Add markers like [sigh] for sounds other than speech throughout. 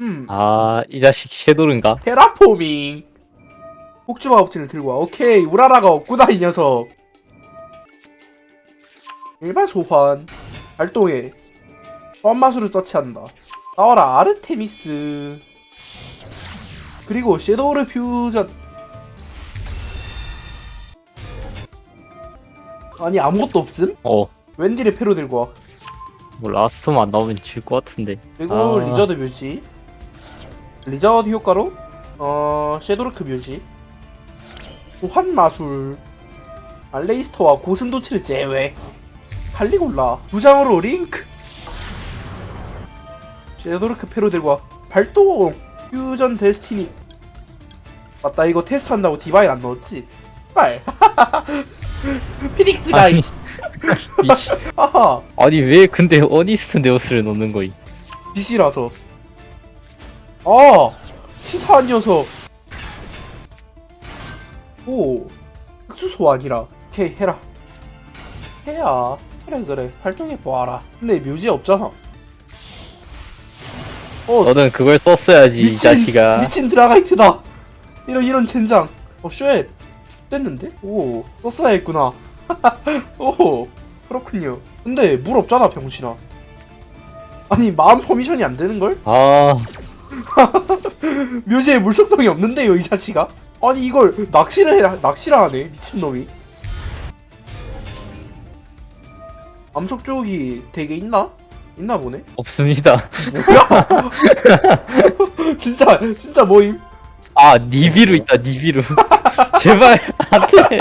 음. 아, 이 자식 섀도른가? 테라포밍. 폭주 마법진을 들고 와. 오케이 우라라가 없구나 이 녀석. 일반 소환 발동해. 소환마술을 서치한다. 나와라 아르테미스. 그리고 섀도우르 퓨전. 아니 아무것도 없음? 어, 웬디를 패로 들고 와. 뭐 라스트만 안 나오면 질 것 같은데. 그리고 아. 리저드 묘지 리저드 효과로 어 섀도르크 묘지. 소환 마술. 알레이스터와 고슴도치를 제외. 칼리골라. 두 장으로 링크. 섀도르크 와 발동 퓨전 데스티니. 맞다 이거 테스트한다고 디바인 안 넣었지? 빨 [laughs] 피닉스가 아니, [laughs] 아니, 왜 근데 어니스트 네오스를 넣는 거임? DC라서 아 치사한 녀석. 오 흑수 소환이라. 오케이 해라. 해야 그래 그래. 활동해 보아라. 근데 묘지 없잖아. 어 너는 그걸 썼어야지, 이 자식아. 미친 드라가이트다. 이런 이런 젠장. 어 쉣. 됐는데? 오 썼어야 했구나. [laughs] 오 그렇군요. 근데 물 없잖아 병신아. 아니 마음 퍼미션이 안 되는 걸? 아, [laughs] 묘지에 물속성이 없는데요 이 자식아 아니 이걸 낚시를 해 낚시를 하네 미친놈이 암석 쪽이 되게 있나? 있나 보네 없습니다. 뭐야 [laughs] 진짜 진짜 뭐임 아, 니비루 있다, 니비루. [laughs] 제발, 안 돼.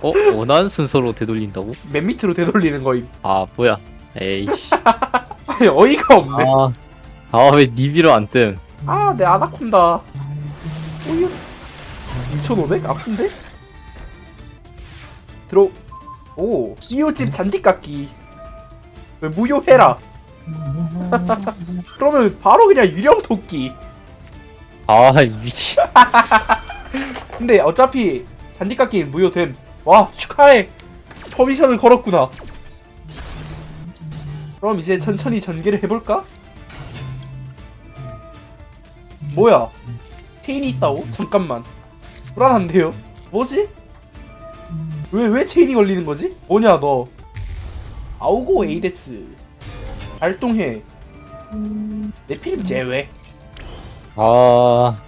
어? 원하는 순서로 되돌린다고? 맨 밑으로 되돌리는 거임 아, 뭐야. 에이씨. 아니 어이가 없네 아, 아, 왜 니비루 안 뜸? 아 내 아나콘다 오유 2500? 아픈데? 들어 오 이웃집 잔디깎기 왜 무효해라 [laughs] 그러면 바로 그냥 유령 토끼 아, 미친. [laughs] 근데 어차피 잔디깎기는 무효됨 와 축하해 퍼미션을 걸었구나 그럼 이제 천천히 전개를 해볼까? 뭐야 체인이 있다고? 잠깐만 불안한데요? 뭐지? 왜, 왜 체인이 걸리는 거지? 뭐냐 너 아우고 에이데스 발동해 내 필름 제외 아.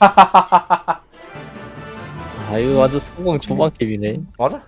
아, 이거 완전 성공 초반 캡이네. 맞아